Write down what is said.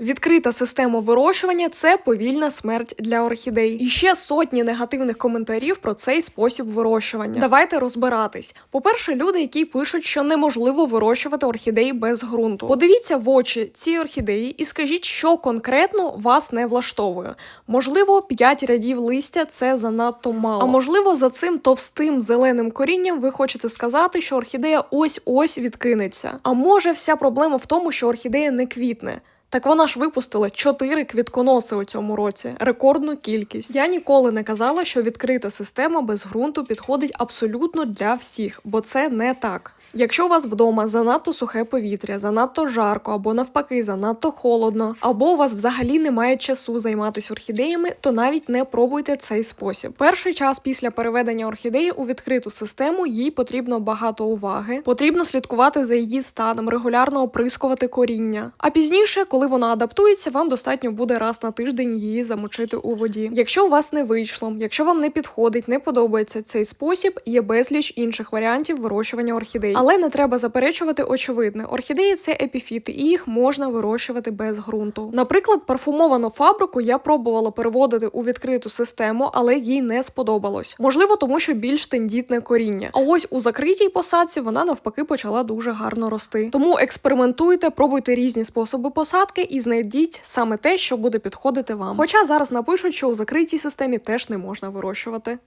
Відкрита система вирощування це повільна смерть для орхідей. І ще сотні негативних коментарів про цей спосіб вирощування. Давайте розбиратись. По-перше, люди, які пишуть, що неможливо вирощувати орхідеї без ґрунту. Подивіться в очі ці орхідеї і скажіть, що конкретно вас не влаштовує. Можливо, 5 рядів листя це занадто мало. А можливо, за цим товстим зеленим корінням ви хочете сказати, що орхідея ось ось відкинеться. А може, вся проблема в тому, що орхідея не квітне. Так вона ж випустила чотири квітконоси у цьому році, рекордну кількість. Я ніколи не казала, що відкрита система без ґрунту підходить абсолютно для всіх, бо це не так. Якщо у вас вдома занадто сухе повітря, занадто жарко або навпаки занадто холодно, або у вас взагалі немає часу займатися орхідеями, то навіть не пробуйте цей спосіб. Перший час після переведення орхідеї у відкриту систему їй потрібно багато уваги, потрібно слідкувати за її станом, регулярно оприскувати коріння. А пізніше, коли вона адаптується, вам достатньо буде раз на тиждень її замочити у воді. Якщо у вас не вийшло, якщо вам не підходить, не подобається цей спосіб, є безліч інших варіантів вирощування орхідей. Але не треба заперечувати очевидне. Орхідеї це епіфіти, і їх можна вирощувати без ґрунту. Наприклад, парфумовану фабрику я пробувала переводити у відкриту систему, але їй не сподобалось. Можливо, тому що більш тендітне коріння. А ось у закритій посадці вона навпаки почала дуже гарно рости. Тому експериментуйте, пробуйте різні способи посадки і знайдіть саме те, що буде підходити вам. Хоча зараз напишуть, що у закритій системі теж не можна вирощувати.